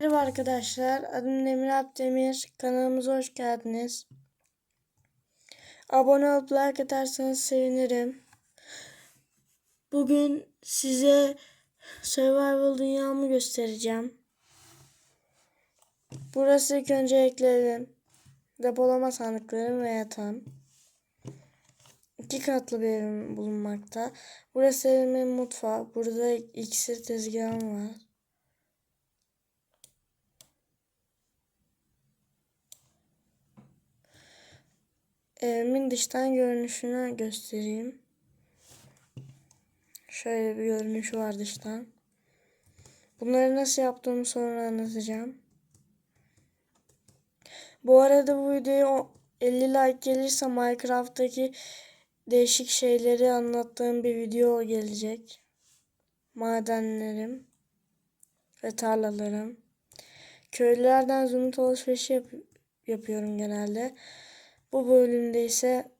Merhaba arkadaşlar, adım Demir Abdemir. Kanalımıza hoş geldiniz. Abone olup like atarsanız sevinirim. Bugün size Survival dünyamı göstereceğim. Burası ilk önce ekledim. Depolama sandıklarım ve yatağım. İki katlı bir evim bulunmakta. Burası evimin mutfağı. Burada iksir tezgahım var. Evimin dıştan görünüşünü göstereyim. Şöyle bir görünüşü var dıştan. Bunları nasıl yaptığımı sonra anlatacağım. Bu arada bu videoya 50 like gelirse Minecraft'taki değişik şeyleri anlattığım bir video gelecek. Madenlerim ve tarlalarım. Köylülerden zümrüt alışverişi yap yapıyorum genelde. Bu bölümde ise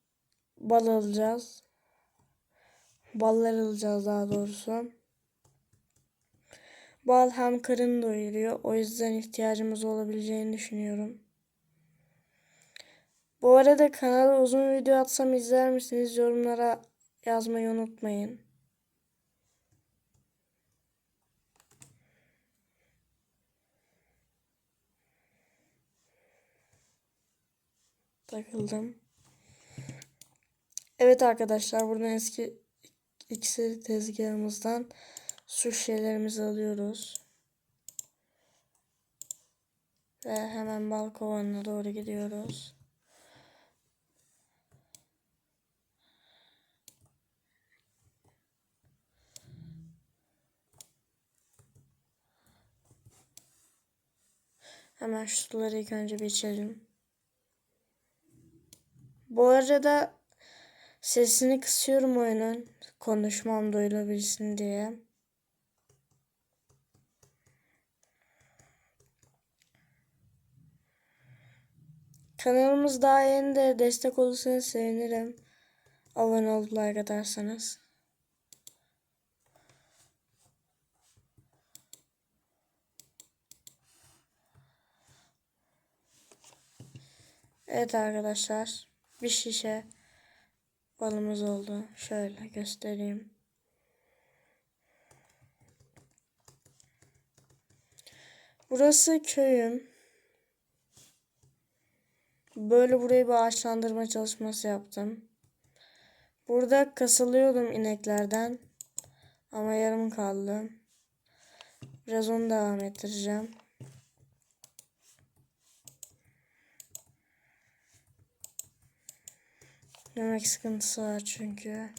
bal alacağız. Ballar alacağız daha doğrusu. Bal hem karın doyuruyor. O yüzden ihtiyacımız olabileceğini düşünüyorum. Bu arada kanala uzun video atsam izler misiniz? Yorumlara yazmayı unutmayın. Takıldım. Evet arkadaşlar buradan eski iksir tezgahımızdan su şişelerimizi alıyoruz. Ve hemen bal doğru gidiyoruz. Hemen şu suları ilk önce bir içelim. Bu arada sesini kısıyorum oyunun. Konuşmam duyulabilsin diye. Kanalımız daha yeni de destek olursanız sevinirim. Abone olup like atarsanız. Evet arkadaşlar. Bir şişe balımız oldu. Şöyle göstereyim. Burası köyüm. Böyle burayı bir ağaçlandırma çalışması yaptım. Burada kasılıyordum ineklerden. Ama yarım kaldı. Biraz onu devam ettireceğim. Yemek sıkıntısı var çünkü.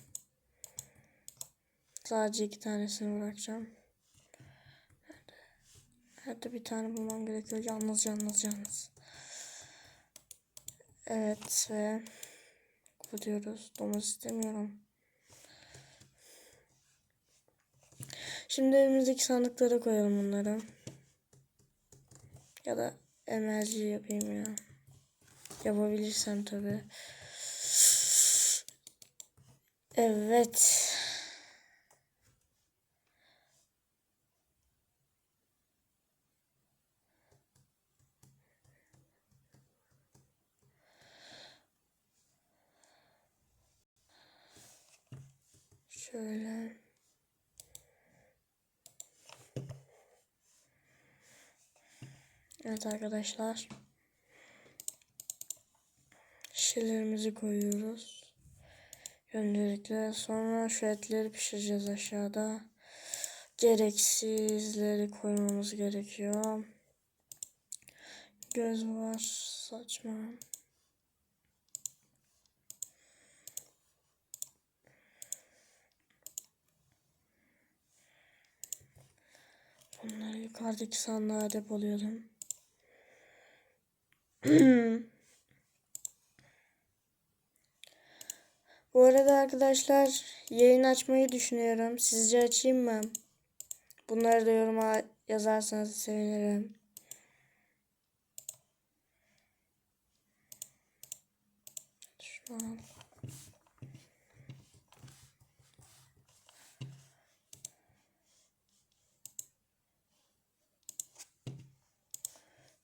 Sadece iki tanesini bırakacağım. Hadi bir tane bulmam gerekiyor. Yalnız yalnız yalnız. Evet ve kapatıyoruz. Domuz istemiyorum. Şimdi evimizdeki sandıklara koyalım bunları. Ya da emerci yapayım ya. Yapabilirsem tabii. Evet. Şöyle. Evet arkadaşlar. Şişelerimizi koyuyoruz. Öncelikle sonra şu etleri pişireceğiz aşağıda. Gereksizleri koymamız gerekiyor. Göz var saçma. Bunları yukarıdaki sandığa depoluyordum. Bu arada arkadaşlar yayın açmayı düşünüyorum. Sizce açayım mı? Bunları da yoruma yazarsanız sevinirim. Şu.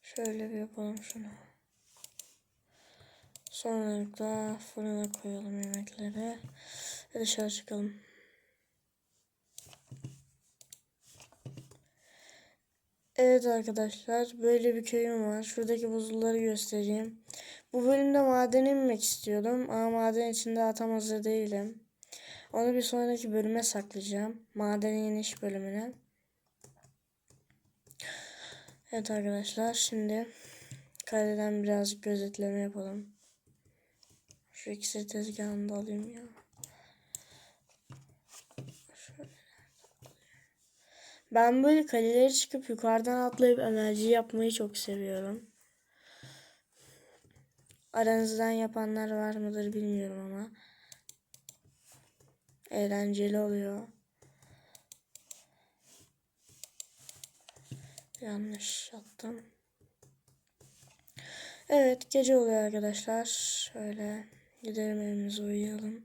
Şöyle bir yapalım şunu. Sonralıkla fırına koyalım yemekleri. Ve dışarı çıkalım. Evet arkadaşlar böyle bir köyüm var. Şuradaki buzulları göstereyim. Bu bölümde madene inmek istiyordum ama maden içinde atam hazır değilim. Onu bir sonraki bölüme saklayacağım. Madene iniş bölümüne. Evet arkadaşlar şimdi kaleden biraz gözetleme yapalım. Şu ikisi tezgahını da alayım ya. Ben böyle kaleleri çıkıp yukarıdan atlayıp emerci yapmayı çok seviyorum. Aranızdan yapanlar var mıdır bilmiyorum ama. Eğlenceli oluyor. Yanlış yaptım. Evet gece oluyor arkadaşlar. Şöyle gidelim evimize uyuyalım.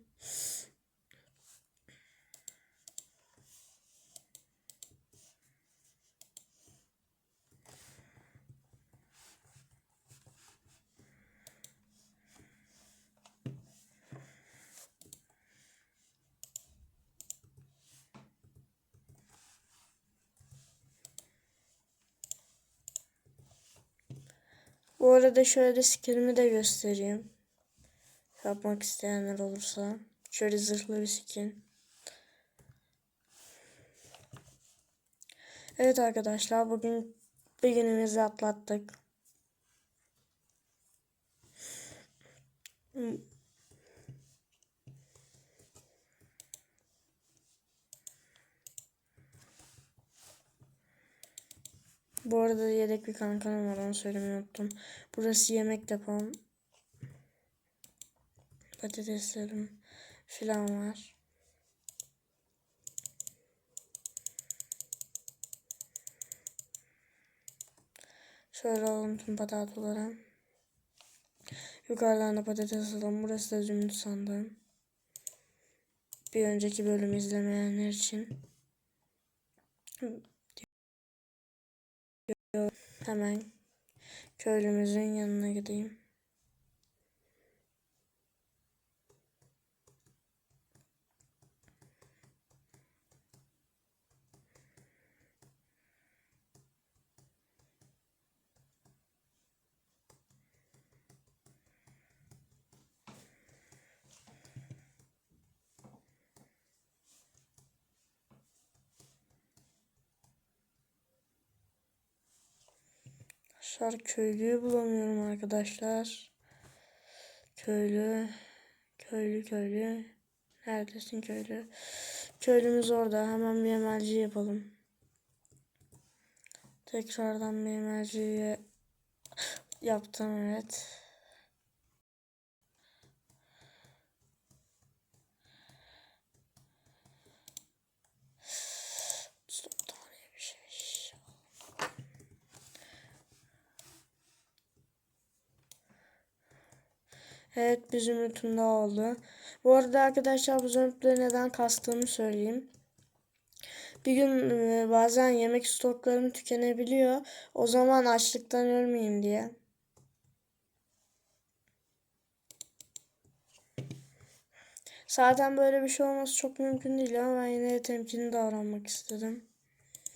Bu arada şöyle skinimi de göstereyim. Yapmak isteyenler olursa. Şöyle zırhlı bir skin. Evet arkadaşlar bugün bir günümüzü atlattık. Bu arada yedek bir kankanım var onu söylemeyi unuttum. Burası yemek depom. Patateslerim filan var. Şöyle alalım tüm patatoları. Yukarıdan da patates alalım. Burası da zümrüt sandığım. Bir önceki bölümü izlemeyenler için. Hemen köylümüzün yanına gideyim. Arkadaşlar köylüyü bulamıyorum arkadaşlar. Köylü, köylü, köylü. Neredesin köylü? Köylümüz orada. Hemen bir emelci yapalım. Tekrardan bir emelciyi yaptım evet. Evet zümrütüm daha oldu. Bu arada arkadaşlar bu zümrütleri neden kastığımı söyleyeyim. Bir gün e, bazen yemek stoklarım tükenebiliyor. O zaman açlıktan ölmeyeyim diye. Zaten böyle bir şey olması çok mümkün değil ama ben yine temkinli davranmak istedim.